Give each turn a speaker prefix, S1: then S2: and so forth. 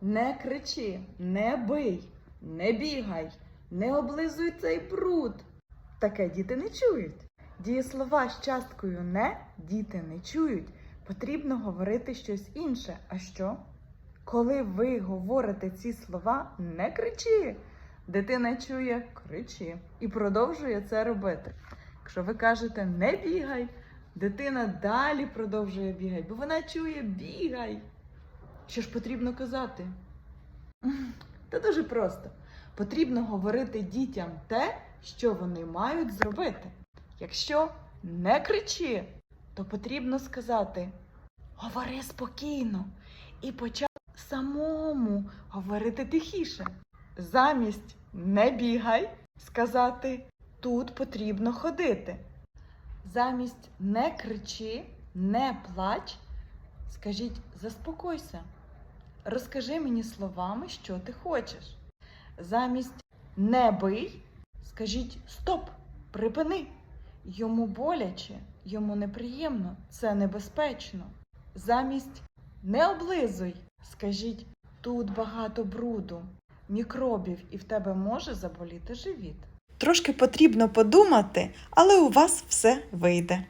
S1: не кричи, не бий, не бігай, не облизуй цей бруд. Таке діти не чують. Дієслова з часткою не діти не чують. Потрібно говорити щось інше. А що? Коли ви говорите ці слова, не кричи. Дитина чує кричи і продовжує це робити. Якщо ви кажете не бігай, дитина далі продовжує бігати, бо вона чує бігай. Що ж потрібно казати? Та дуже просто. Потрібно говорити дітям те, що вони мають зробити. Якщо не кричи, то потрібно сказати говори спокійно і почати самому говорити тихіше. Замість не бігай, сказати тут потрібно ходити. Замість не кричи, не плач, скажіть заспокойся. Розкажи мені словами, що ти хочеш. Замість не бий, скажіть стоп, припини. Йому боляче, йому неприємно, це небезпечно. Замість не облизуй, скажіть тут багато бруду, мікробів, і в тебе може заболіти живіт.
S2: Трошки потрібно подумати, але у вас все вийде.